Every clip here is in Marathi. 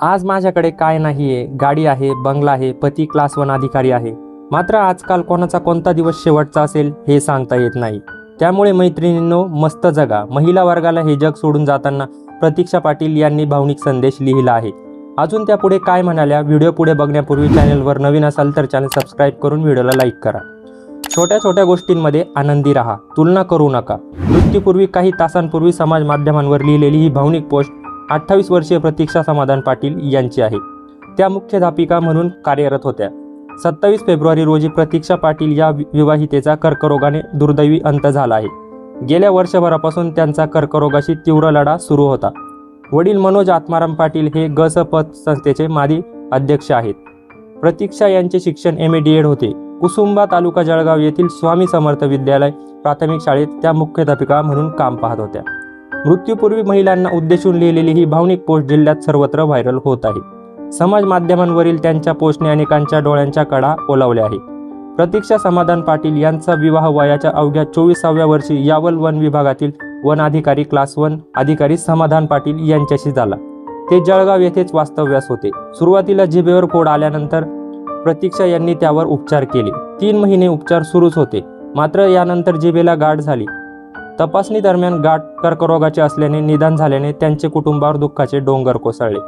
आज माझ्याकडे काय नाही आहे गाडी आहे बंगला आहे पती क्लास वन अधिकारी आहे. मात्र आजकाल कोणाचा कोणता दिवस शेवटचा असेल हे सांगता येत नाही. त्यामुळे मैत्रिणींनो मस्त जगा. महिला वर्गाला हे जग सोडून जाताना प्रतीक्षा पाटील यांनी भावनिक संदेश लिहिला आहे. अजून त्या पुढे काय म्हणाल्या व्हिडिओ पुढे बघण्यापूर्वी चॅनलवर नवीन असाल तर चॅनल सबस्क्राईब करून व्हिडिओला लाईक करा. छोट्या छोट्या गोष्टींमध्ये आनंदी राहा. तुलना करू नका. मृत्यूपूर्वी काही तासांपूर्वी समाज माध्यमांवर लिहिलेली ही भावनिक पोस्ट अठ्ठावीस वर्षीय प्रतीक्षा समाधान पाटील यांची आहे. त्या मुख्याध्यापिका म्हणून कार्यरत होत्या. सत्तावीस फेब्रुवारी रोजी प्रतीक्षा पाटील या वि- विवाहितेचा कर्करोगाने दुर्दैवी अंत झाला आहे. गेल्या वर्षभरापासून त्यांचा कर्करोगाशी तीव्र लढा सुरू होता. वडील मनोज आत्माराम पाटील हे गसपत संस्थेचे माजी अध्यक्ष आहेत. प्रतीक्षा यांचे शिक्षण एम ए डी एड होते. कुसुंबा तालुका जळगाव येथील स्वामी समर्थ विद्यालय प्राथमिक शाळेत त्या मुख्याध्यापिका म्हणून काम पाहत होत्या. मृत्यूपूर्वी महिलांना उद्देशून लिहिलेली ही भावनिक पोस्ट जिल्ह्यात सर्वत्र व्हायरल होत आहे. समाज माध्यमांवरील त्यांच्या पोस्टने अनेकांच्या डोळ्यांच्या कडा ओलावल्या आहे प्रतीक्षा समाधान पाटील यांचा विवाह वयाच्या अवघ्या चोवीसाव्या वर्षी यावल वन विभागातील वन अधिकारी क्लास वन अधिकारी समाधान पाटील यांच्याशी झाला. ते जळगाव येथेच वास्तव्यास होते. सुरुवातीला जिभेवर फोड आल्यानंतर प्रतीक्षा यांनी त्यावर उपचार केले. तीन महिने उपचार सुरूच होते. मात्र यानंतर जिभेला गाठ झाली. तपासणी दरम्यान गाठ कर्करोगाचे असल्याने निदान झाल्याने त्यांचे कुटुंबावर दुःखाचे डोंगर कोसळले.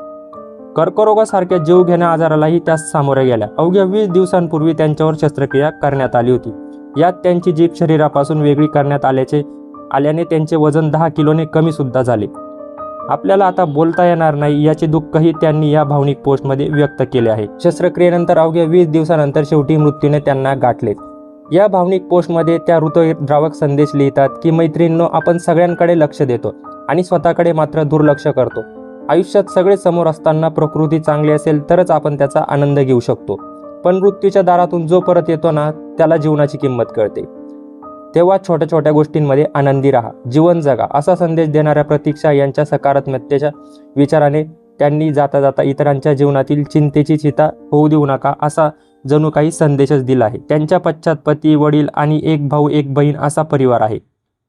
कर्करोगासारख्या जीवघेण्या आजारालाही त्या सामोऱ्या गेल्या. अवघ्या वीस दिवसांपूर्वी त्यांच्यावर शस्त्रक्रिया करण्यात आली होती. यात त्यांची जीभ शरीरापासून वेगळी करण्यात आल्याचे आल्याने त्यांचे वजन दहा किलोने कमी सुद्धा झाले. आपल्याला आता बोलता येणार नाही याचे दुःखही त्यांनी या भावनिक पोस्टमध्ये व्यक्त केले आहे. शस्त्रक्रियेनंतर अवघ्या वीस दिवसानंतर शेवटी मृत्यूने त्यांना गाठले. या भावनिक पोस्टमध्ये त्या हृदयद्रावक संदेश लिहितात की मैत्रिणींनो आपण सगळ्यांकडे लक्ष देतो आणि स्वतःकडे मात्र दुर्लक्ष करतो. आयुष्यात सगळे समोर असताना प्रकृती चांगली असेल तरच आपण त्याचा आनंद घेऊ शकतो. पण मृत्यूच्या दारातून जो परत येतो ना त्याला जीवनाची किंमत कळते. तेव्हा छोट्या छोट्या गोष्टींमध्ये आनंदी राहा जीवन जगा असा संदेश देणाऱ्या प्रतीक्षा यांच्या सकारात्मकतेच्या विचाराने त्यांनी जाता जाता इतरांच्या जीवनातील चिंतेची चिता होऊ देऊ नका असा जणू काही संदेशच दिला आहे. त्यांच्या पश्चात पती वडील आणि एक भाऊ एक बहीण असा परिवार आहे.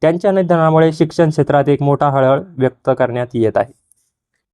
त्यांच्या निधनामुळे शिक्षण क्षेत्रात एक मोठा हळहळ व्यक्त करण्यात येत आहे.